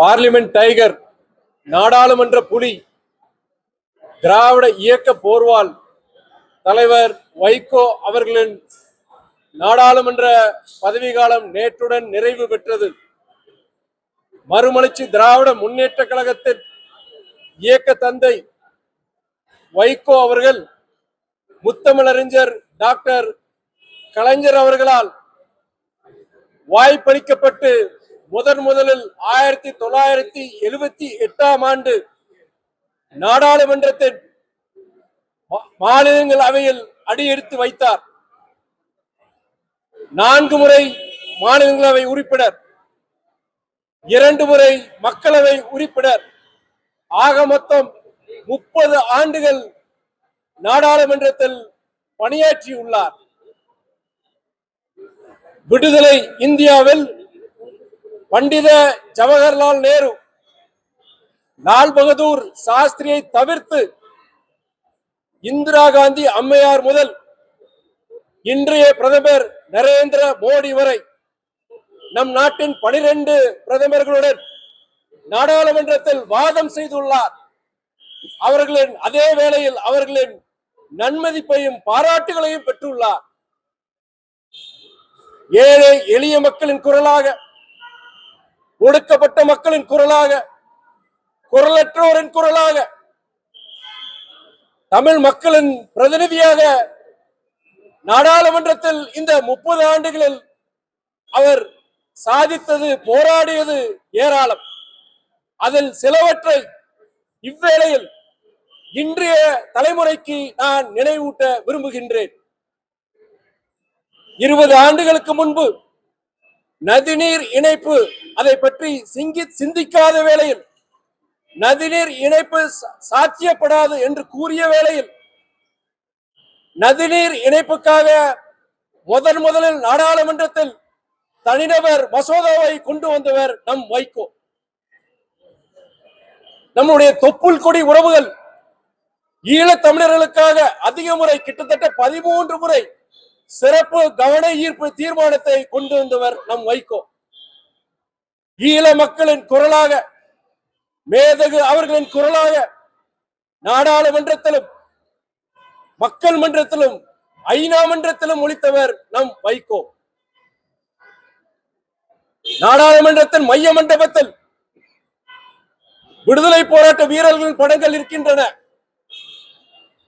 Parliament tiger நாடாளுமன்ற புலி திராவிட இயக்க போர்வால் தலைவர் வைகோ அவர்களின் நாடாளுமன்ற பதவிக்காலம் நேற்றுடன் நிறைவு பெற்றது. மறுமலர்ச்சி திராவிட முன்னேற்ற கழகத்தின் இயக்க தந்தை வைகோ அவர்கள் முத்தமிழறிஞர் டாக்டர் கலைஞர் அவர்களால் வாய்ப்பளிக்கப்பட்டு முதன் முதலில் ஆயிரத்தி தொள்ளாயிரத்தி எழுபத்தி எட்டாம் ஆண்டு நாடாளுமன்றத்தின் மாநிலங்கள் அவையில் அடியெடுத்து வைத்தார். நான்கு முறை மாநிலங்களவை உறுப்பினர் இரண்டு முறை மக்களவை உறுப்பினர் ஆக மொத்தம் முப்பது ஆண்டுகள் நாடாளுமன்றத்தில் பணியாற்றியுள்ளார். விடுதலை இந்தியாவில் பண்டித ஜவஹர்லால் நேரு லால் பகதூர் சாஸ்திரியை தவிர்த்து இந்திரா காந்தி அம்மையார் முதல் இன்றைய பிரதமர் நரேந்திர மோடி வரை நம் நாட்டின் பனிரெண்டு பிரதமர்களுடன் நாடாளுமன்றத்தில் வாதம் செய்துள்ளார். அவர்களின் அதே வேளையில் அவர்களின் நன்மதிப்பையும் பாராட்டுகளையும் பெற்றுள்ளார். ஏழை எளிய மக்களின் குரலாக ஒடுக்கப்பட்ட மக்களின் குரலாக குரலற்றோரின் குரலாக தமிழ் மக்களின் பிரதிநிதியாக நாடாளுமன்றத்தில் இந்த முப்பது ஆண்டுகளில் அவர் சாதித்தது போராடியது ஏராளம். அதில் சிலவற்றை இவ்வேளையில் இன்றைய தலைமுறைக்கு நான் நினைவூட்ட விரும்புகின்றேன். இருபது ஆண்டுகளுக்கு முன்பு நதிநீர் இணைப்பு அதை பற்றி சிங்கி சிந்திக்காத வேளையில் நதிநீர் இணைப்பு சா- சாத்தியப்படாது என்று கூறிய வேளையில் நதிநீர் இணைப்புக்காக முதன் முதலில் நாடாளுமன்றத்தில் தனிநபர் மசோதாவை கொண்டு வந்தவர் நம் வைகோ. நம்முடைய தொப்புள் கொடி உறவுகள் ஈழத் தமிழர்களுக்காக அதிக முறை கிட்டத்தட்ட பதிமூன்று முறை சிறப்பு கவன ஈர்ப்பு தீர்மானத்தை கொண்டு வந்தவர் நம் வைகோ. ஈழ மக்களின் குரலாக மேதகு அவர்களின் குரலாக நாடாளுமன்றத்திலும் மக்கள் மன்றத்திலும் ஐநா மன்றத்திலும் ஒழித்தவர் நம் வைகோ. நாடாளுமன்றத்தின் மைய மண்டபத்தில் விடுதலை போராட்ட வீரர்களின் படங்கள் இருக்கின்றன.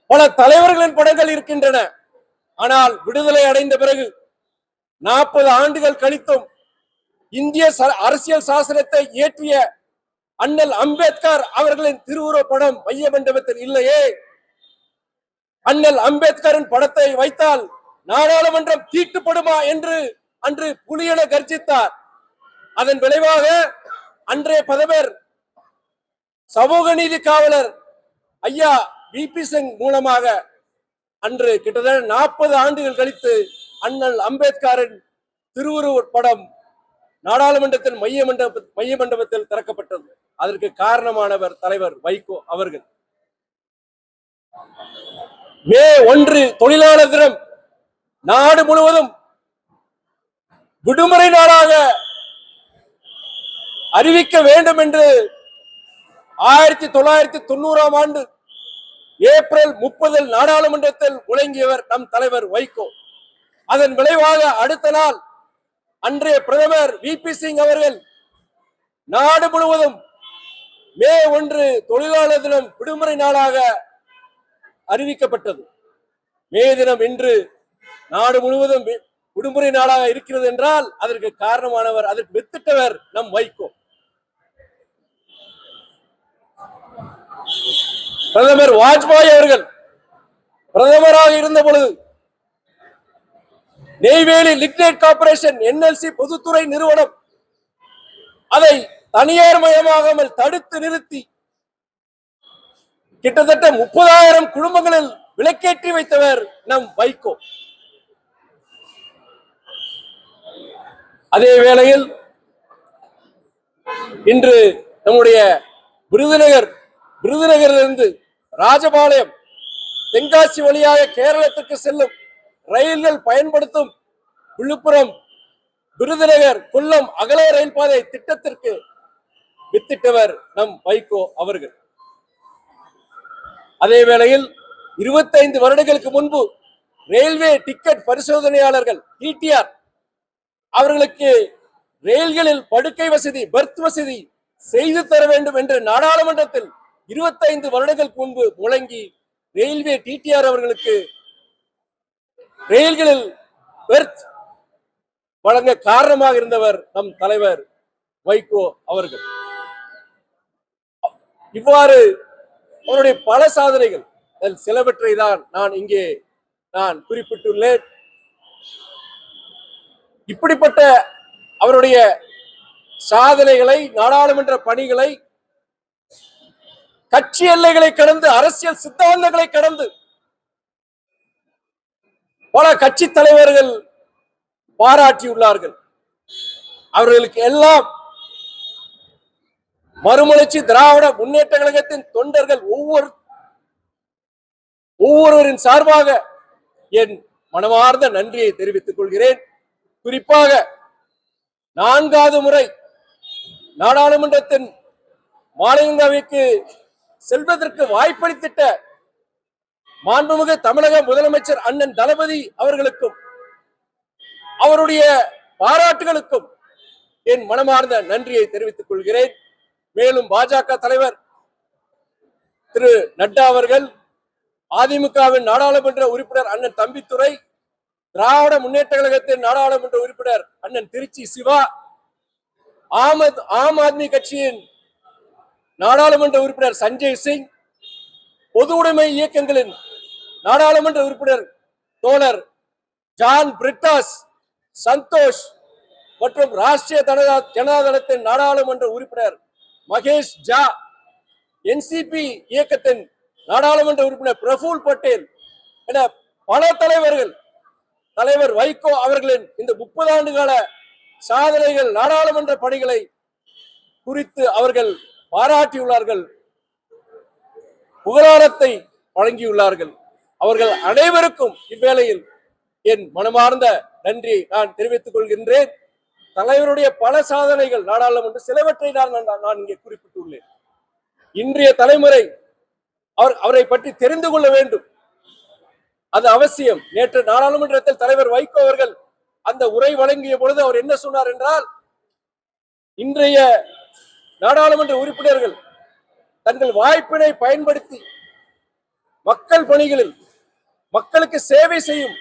பல தலைவர்களின் படங்கள் இருக்கின்றன. ஆனால் விடுதலை அடைந்த பிறகு நாற்பது ஆண்டுகள் கழித்தும் இந்திய அரசியல் சாசனத்தை இயற்றிய அண்ணல் அம்பேத்கர் அவர்களின் திருவுருவ படம் மைய மண்டபத்தில் இல்லையே. அண்ணல் அம்பேத்கரின் படத்தை வைத்தால் நாடாளுமன்றம் தீட்டுப்படுமா என்று அன்று புலியென கர்ஜித்தார். அதன் விளைவாக அன்றைய பிரதமர் சமூக நீதி காவலர் ஐயா பிபி சிங் மூலமாக அன்று கிட்டத்தட்ட நாற்பது ஆண்டுகள் கழித்து அண்ணல் அம்பேத்கரின் திருவுருவர் படம் நாடாளுமன்றத்தின் மைய மண்டப மைய மண்டபத்தில் திறக்கப்பட்டது. அதற்கு காரணமானவர் தலைவர் வைகோ அவர்கள். மே ஒன்று தொழிலாளர் தினம் நாடு முழுவதும் விடுமுறை நாளாக அறிவிக்க வேண்டும் என்று ஆயிரத்தி தொள்ளாயிரத்தி தொண்ணூறாம் ஆண்டு ஏப்ரல் முப்பதில் நாடாளுமன்றத்தில் முழங்கியவர் நம் தலைவர் வைகோ. அதன் விளைவாக அடுத்த நாள் அன்றைய பிரதமர் வி பி சிங் அவர்கள் நாடு முழுவதும் மே ஒன்று தொழிலாளர் தினம் விடுமுறை நாளாக அறிவிக்கப்பட்டது. மே தினம் இன்று நாடு முழுவதும் விடுமுறை நாளாக இருக்கிறது என்றால் அதற்கு காரணமானவர் அதற்கு வித்திட்டவர் நம் வைகோ. பிரதமர் வாஜ்பாய் அவர்கள் பிரதமராக இருந்த பொழுது நெய்வேலி லிக்னேட் கார்பரேஷன் என்எல்சி பொதுத்துறை நிறுவனம் அதை தனியார் மயமாகாமல் தடுத்து நிறுத்தி கிட்டத்தட்ட முப்பதாயிரம் குடும்பங்களில் விலக்கேற்றி வைத்தவர் நம் வைகோ. அதே வேளையில் இன்று நம்முடைய விருதுநகர் விருதுநகரிலிருந்து ராஜபாளையம் தென்காசி வழியாக கேரளத்திற்கு செல்லும் ரயில்கள் பயன்படுத்தும் விழுப்புரம் விருதுநகர் கொல்லம் அகல ரயில் பாதை திட்டத்திற்கு வித்திட்டவர் நம் வைகோ அவர்கள். அதே வேளையில் இருபத்தைந்து வருடங்களுக்கு முன்பு ரயில்வே டிக்கெட் பரிசோதனையாளர்கள் டிடிஆர் அவர்களுக்கு ரயில்களில் படுக்கை வசதி பெர்த் வசதி செய்து தர வேண்டும் என்று நாடாளுமன்றத்தில் இருபத்தைந்து வருடங்களுக்கு முன்பு முழங்கி ரயில்வே டிடிஆர் அவர்களுக்கு ரயில்களில் பெர்த் வழங்க காரணமாக இருந்தவர் நம் தலைவர் வைகோ அவர்கள். இவ்வாறு அவருடைய பல சாதனைகள் சிலவற்றை தான் நான் இங்கே நான் குறிப்பிட்டுள்ளேன். இப்படிப்பட்ட அவருடைய சாதனைகளை நாடாளுமன்ற பணிகளை கட்சி எல்லைகளை கடந்து அரசியல் சித்தாந்தங்களை கடந்து பல கட்சி தலைவர்கள் பாராட்டியுள்ளார்கள். அவர்களுக்கு எல்லாம் மறுமலர்ச்சி திராவிட முன்னேற்ற கழகத்தின் தொண்டர்கள் ஒவ்வொரு ஒவ்வொருவரின் சார்பாக என் மனமார்ந்த நன்றியை தெரிவித்துக் கொள்கிறேன். குறிப்பாக நான்காவது முறை நாடாளுமன்றத்தின் மாநிலங்களவைக்கு செல்வதற்கு வாய்ப்பளித்திட்ட மாண்புமிகு தமிழக முதலமைச்சர் அண்ணன் தளபதி அவர்களுக்கும் அவருடைய பாராட்டுகளுக்கும் என் மனமார்ந்த நன்றியை தெரிவித்துக் கொள்கிறேன். மேலும் பாஜக தலைவர் திரு நட்டா அவர்கள் அதிமுகவின் நாடாளுமன்ற உறுப்பினர் அண்ணன் தம்பித்துறை திராவிட முன்னேற்ற கழகத்தின் நாடாளுமன்ற உறுப்பினர் அண்ணன் திருச்சி சிவா ஆமத் ஆம் ஆத்மி கட்சியின் நாடாளுமன்ற உறுப்பினர் சஞ்சய் சிங் பொது உடைமை இயக்கங்களின் நாடாளுமன்ற உறுப்பினர் தோழர் ஜான் பிரிட்டாஸ் சந்தோஷ் மற்றும் ராஷ்டிரிய ஜனதா ஜனதாதளத்தின் நாடாளுமன்ற உறுப்பினர் மகேஷ் ஜா என்சிபி இயக்கத்தின் நாடாளுமன்ற உறுப்பினர் பிரபுல் பட்டேல் என பல தலைவர்கள் தலைவர் வைகோ அவர்களின் இந்த முப்பது ஆண்டு கால சாதனைகள் நாடாளுமன்ற பணிகளை குறித்து அவர்கள் பாராட்டியுள்ளார்கள். புகழாரத்தை வழங்கியுள்ளார்கள். அவர்கள் அனைவருக்கும் இவ்வேளையில் என் மனமார்ந்த நன்றியை நான் தெரிவித்துக் கொள்கின்றேன். தலைவருடைய பல சாதனைகள் நாடாளுமன்ற சிலவற்றை நான் நான் நான் இங்கே குறிப்பிட்டுள்ளேன். இன்றைய தலைமுறை அவர் அவரை பற்றி தெரிந்து கொள்ள வேண்டும். அது அவசியம். நேற்று நாடாளுமன்றத்தில் தலைவர் வைகோ அவர்கள் அந்த உரை வழங்கிய பொழுது அவர் என்ன சொன்னார் என்றால் இன்றைய நாடாளுமன்ற உறுப்பினர்கள் தங்கள் வாய்ப்பினை பயன்படுத்தி மக்கள் பணிகளில் மக்களுக்கு சேவை செய்யும்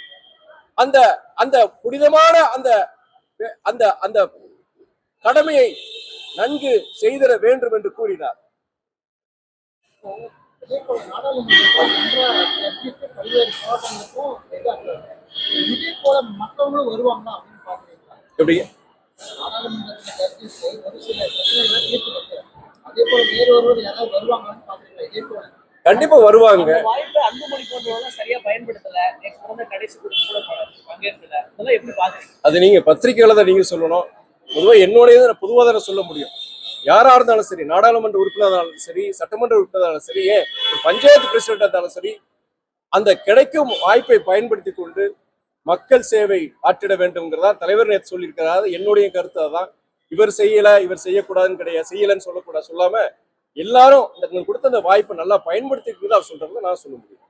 அந்த அந்த புனிதமான அந்த அந்த அந்த கடமையை நன்கு செய்திட வேண்டும் என்று கூறினார். மற்றவங்களும் எப்படி நாடாளுமன்றத்தில் கருத்து ஒரு சில பிரச்சனைகளை தீர்த்து வைக்கிறாங்க அதே போல வேறு ஒருவர் யாராவது வருவாங்களான்னு பாக்குறீங்களா இதே போல கண்டிப்பா வருவாங்க. அந்த வாய்ப்பை அன்புமணி போன்றவங்க சரியா பயன்படுத்தல. நேற்று நடந்த கடைசி கூட்டம் கூட ப- பங்கேற்கல. அதெல்லாம் எப்படி பாக்குறீங்க? அது நீங்க பத்திரிகைகளை தான் நீங்க சொல்லணும். பொதுவா என்னுடைய பொதுவாக தானே சொல்ல முடியும். யாரா இருந்தாலும் சரி நாடாளுமன்ற உறுப்பினராக இருந்தாலும் சரி சட்டமன்ற உறுப்பினராக இருந்தாலும் சரி ஏன் ஒரு பஞ்சாயத்து பிரசிடென்டா இருந்தாலும் சரி அந்த கிடைக்கும் வாய்ப்பை பயன்படுத்தி கொண்டு மக்கள் சேவை ஆற்றிட வேண்டும்ங்கிறதா தலைவர் நேற்று சொல்லியிருக்கிறார். என்னுடைய கருத்து அதான். இவர் செய்யல இவர் செய்யக்கூடாதுன்னு கிடையாது. செய்யலன்னு சொல்லக்கூடாது. சொல்லாம எல்லாரும் இந்த கொடுத்த அந்த வாய்ப்பை நல்லா பயன்படுத்திக்கிறது அவர் சொல்றதை நான் சொல்ல முடியும்.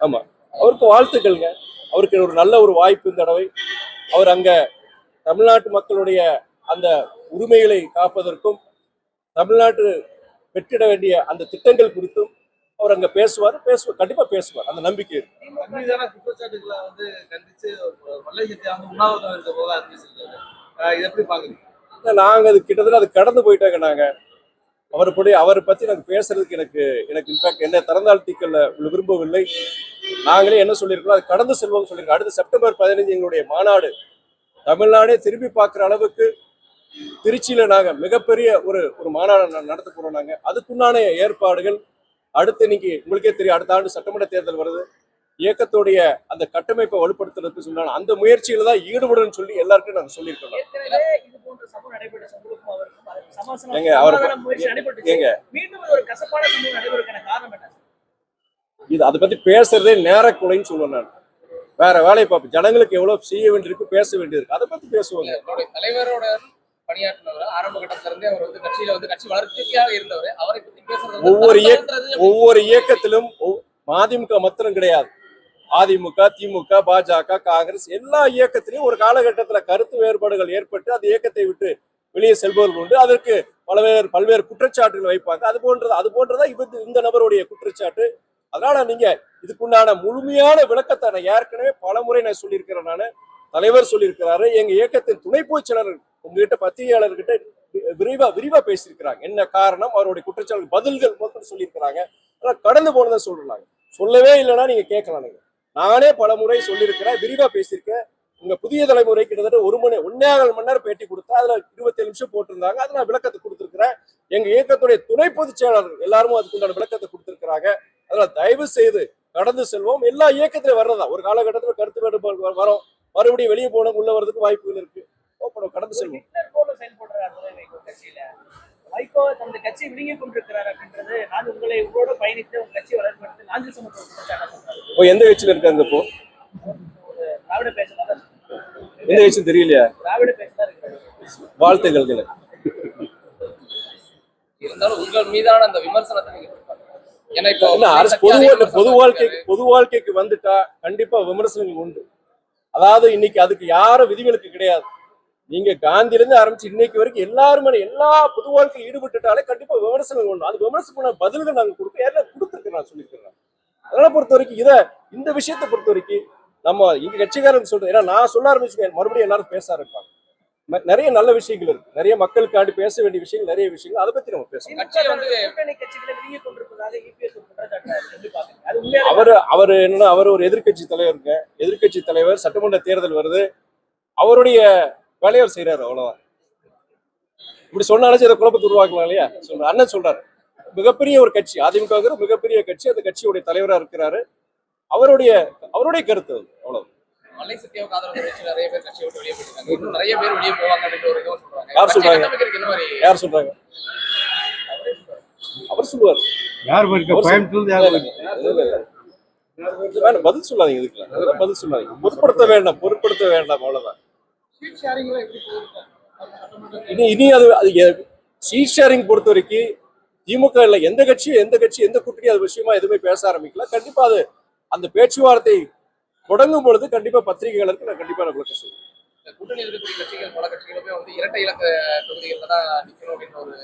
ஆமா. அவருக்கு வாழ்த்துக்கள்ங்க. அவருக்கு ஒரு நல்ல ஒரு வாய்ப்பு இந்த தடவை. அவர் அங்க தமிழ்நாட்டு மக்களுடைய அந்த உரிமைகளை காப்பதற்கும் தமிழ்நாட்டு பெற்றிட வேண்டிய அந்த திட்டங்கள் குறித்தும் அவர் அங்க பேசுவார் பேசுவார் கண்டிப்பா பேசுவார். அந்த நம்பிக்கை இருக்கு. நாங்க அது கிட்டத்தட்ட அது கடந்து போயிட்டாங்க நாங்க. அவரை படி அவரை பத்தி எனக்கு பேசுறதுக்கு எனக்கு எனக்கு இன்ஃபேக்ட் என்ன திறந்தாழ்த்திக்கல விரும்பவில்லை. நாங்களே என்ன சொல்லியிருக்கோம் அது கடந்து செல்வோம் சொல்லியிருக்கோம். அடுத்த செப்டம்பர் பதினைஞ்சு எங்களுடைய மாநாடு தமிழ்நாடே திரும்பி பார்க்குற அளவுக்கு திருச்சியில நாங்க மிகப்பெரிய ஒரு ஒரு மாநாடு நடத்த போறோம் நாங்க. அதுக்குண்டான ஏற்பாடுகள் அடுத்து இன்னைக்கு உங்களுக்கே தெரியும் அடுத்த ஆண்டு சட்டமன்ற தேர்தல் வருது. இயக்கத்துடைய அந்த கட்டமைப்பை வலுப்படுத்துறதுக்கு சொன்னாங்க. அந்த முயற்சியில தான் ஈடுபடுன்னு சொல்லி எல்லாருக்கும் நாங்க சொல்லியிருக்கோம். ஏற்கனவே இது அவர் அதை பத்தி பேசுறதே நேரக்குலைன்னு சொல்லுவேன் நான். வேற வேலையை பார்ப்போம். ஜனங்களுக்கு எவ்வளவு செய்ய வேண்டியிருக்கு பேச வேண்டியிருக்கு. அதை பத்தி பேசுவாங்க. தலைவரோட பணியாற்றினவர். ஆரம்ப கட்டத்துல இருந்தே அவர் வந்து கட்சியில வந்து கட்சி வளர்ச்சிக்காக இருந்தவர். அவரை பத்தி பேசுறது வந்து ஒவ்வொரு ஒவ்வொரு இயக்கத்திலும் மதிமுக மாத்திரம் கிடையாது. அதிமுக திமுக பாஜக காங்கிரஸ் எல்லா இயக்கத்திலையும் ஒரு காலகட்டத்துல கருத்து வேறுபாடுகள் ஏற்பட்டு அந்த இயக்கத்தை விட்டு வெளியே செல்பவர்கள் உண்டு. அதற்கு பல்வேறு பல்வேறு குற்றச்சாட்டுகள் வைப்பாங்க. அது போன்றது அது போன்றதா இவங்க இந்த நபருடைய குற்றச்சாட்டு. அதனால நீங்க இதுக்குண்டான முழுமையான விளக்கத்தை நான் ஏற்கனவே பல முறை நான் சொல்லியிருக்கிறேன். நான் தலைவர் சொல்லியிருக்கிறாரு. எங்க இயக்கத்தின் துணை பொதுச் செயலாளர் உங்ககிட்ட பத்திரிகையாளர்கிட்ட வி- விரிவா விரிவா பேசியிருக்கிறாங்க. என்ன காரணம்? அவருடைய குற்றச்சாட்டு பதில்கள் மட்டும் சொல்லியிருக்கிறாங்க. ஆனா கடந்து போனதை சொல்றாங்க. சொல்லவே இல்லைன்னா நீங்க கேட்கலாம் நீங்க. நானே பல முறை சொல்லியிருக்கிறேன் விரிவா பேசியிருக்கேன். உங்க புதிய தலைமுறை கிட்டத்தட்ட ஒரு மணி ஒன்னேகால் மணி நேரம் பேட்டி கொடுத்தா அதுல இருபத்தேழு நிமிஷம் போட்டிருந்தாங்க. அதுல நான் விளக்கத்தை கொடுத்திருக்கிறேன். எங்க இயக்கத்துடைய துணை பொதுச் செயலாளர் எல்லாருமே அதுக்குண்டான விளக்கத்தை கொடுத்திருக்கிறாங்க. அதனால தயவு செய்து கடந்து செல்வோம். எல்லா இயக்கத்திலும் வர்றதா ஒரு காலகட்டத்தில் கருத்து வேறுபாடு வரும். மறுபடியும் வெளியே போனவங்க உள்ள வர்றதுக்கு வாய்ப்புகள் இருக்கு. அப்புறம் கடந்து செல்வோம். ஹிட்லர் போல செயல்படுறாரு துரை வைகோ கட்சியில. வைகோ தனது கட்சி விழுங்கி கொண்டிருக்கிறார் அப்படின்றது நான் உங்களை உங்களோட பயணித்து உங்க கட்சி வளர்ப்பு நாஞ்சில் சமத்துவ குற்றச்சாட்டு சொல்றாரு இப்போ எந்த கட்சியில இருக்காங்க இப்போ திராவிட பேசுறதா எந்த கட்சி தெரியலையா? திராவிட பேசுறதா இருக்கிறாரு வாழ்த்துக்கள் இருந்தாலும் உங்கள் மீதான அந்த விமர்சனத்தை நீங்க? ஏன்னா இப்போ அரசு பொது பொது வாழ்க்கைக்கு பொது வாழ்க்கைக்கு வந்துட்டா கண்டிப்பா விமர்சனங்கள் உண்டு. அதாவது இன்னைக்கு அதுக்கு யாரும் விதிவிலக்கு கிடையாது. நீங்க காந்தியில இருந்து ஆரம்பிச்சு இன்னைக்கு வரைக்கும் எல்லாருமே எல்லா பொது வாழ்க்கையில் ஈடுபட்டுட்டாலே கண்டிப்பா விமர்சனங்கள் உண்டு. அது விமர்சனம் பதில்கள் நாங்க கொடுக்க ஏற்கனவே கொடுத்துருக்கேன் நான் சொல்லியிருக்கிறேன். அதனால பொறுத்த வரைக்கும் இதை இந்த விஷயத்தை பொறுத்த வரைக்கும் நம்ம இங்க கட்சிக்காரங்க சொல்றது ஏன்னா நான் சொல்ல ஆரம்பிச்சு மறுபடியும் எல்லாரும் பேச ஆரம்பிப்பாங்க. நிறைய நல்ல விஷயங்கள் இருக்கு. நிறைய மக்களுக்காண்டி பேச வேண்டிய விஷயங்கள் நிறைய விஷயங்கள் அதை பத்தி நம்ம பேசணும் அவர் அவர் என்னன்னா அவர் ஒரு எதிர்க்கட்சி தலைவருங்க. எதிர்க்கட்சி தலைவர் சட்டமன்ற தேர்தல் வருது. அவருடைய வேலையை அவர் செய்யறாரு அவ்வளவுதான். இப்படி சொன்னாலும் இதை குழப்பத்தை உருவாக்கலாம் இல்லையா? சொல்ற அண்ணன் சொல்றாரு. மிகப்பெரிய ஒரு கட்சி அதிமுக மிகப்பெரிய கட்சி அந்த கட்சியுடைய தலைவரா இருக்கிறாரு. அவருடைய அவருடைய கருத்து அவ்வளவு. மலை சத்தியாவுக்கு ஆதரவு தெரிவிச்சு நிறைய பேர் கட்சியை விட்டு வெளியே போயிருக்காங்க இன்னும் நிறைய பேர் வெளியே போவாங்க அப்படின்ற ஒரு இதுவும் சொல்றாங்க. யார் சொல்றாங்க? யார் சொல்றாங்க? அவர் சொல்லுவார். யார் கோயம்புத்தூர் யார் பதில் சொல்லாதீங்க இதுக்குலாம். பதில் சொல்லாதீங்க. பொருட்படுத்த வேண்டாம் பொருட்படுத்த வேண்டாம் அவ்வளவுதான். இனி இனி அது அது சீட் ஷேரிங் பொறுத்த வரைக்கும் திமுக இல்ல எந்த கட்சி எந்த கட்சி எந்த கூட்டணி அது விஷயமா எதுவுமே பேச ஆரம்பிக்கல. கண்டிப்பா அது அந்த பேச்சுவார்த்தை தொடங்கும் பொழுது கண்டிப்பா பத்திரிகைகளுக்கு நான் கண்டிப்பா நான் விளக்க சொல்லுவேன் கூட்டணி இருக்கக்கூடிய கட்சிகள் பல கட்சிகளுமே வந்து இரட்டை இலக்க தொகுதிகள்ல தான் நிக்கணும் அப்படின்ற ஒரு.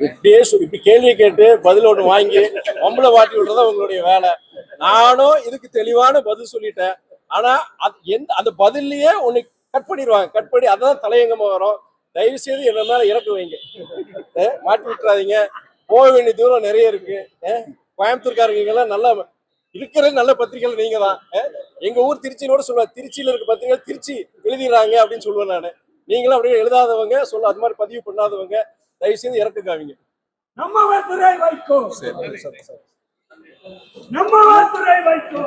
இப்படியே இப்படி கேள்வியை கேட்டு பதில் ஒண்ணு வாங்கி மம்பளை வாட்டி விடுறதா உங்களுடைய வேலை. நானும் இதுக்கு தெளிவான பதில் சொல்லிட்டேன். ஆனா அது எந்த அந்த பதில்லயே உன்னை கட் பண்ணிடுவாங்க. கட் பண்ணி அதான் தலையங்கமா வரும். தயவு செய்து என்ன மேல இறக்கு வைங்க. மாட்டி விட்டுறாதீங்க. போக வேண்டிய தூரம் நிறைய இருக்கு. அஹ் கோயம்புத்தூர்காரங்க எல்லாம் நல்ல இருக்கிற நல்ல பத்திரிகைகள் நீங்க தான். எங்க ஊர் திருச்சியிலோட சொல்லுவேன் திருச்சியில இருக்க பத்திரிகைகள் திருச்சி எழுதிடுறாங்க அப்படின்னு சொல்லுவேன் நான். நீங்களும் அப்படியே எழுதாதவங்க சொல்ல அது மாதிரி பதிவு பண்ணாதவங்க தயவு செய்து இறக்குக்காவீங்க நம்ம துறை வைக்கோ நம்ம துறை வைக்கோ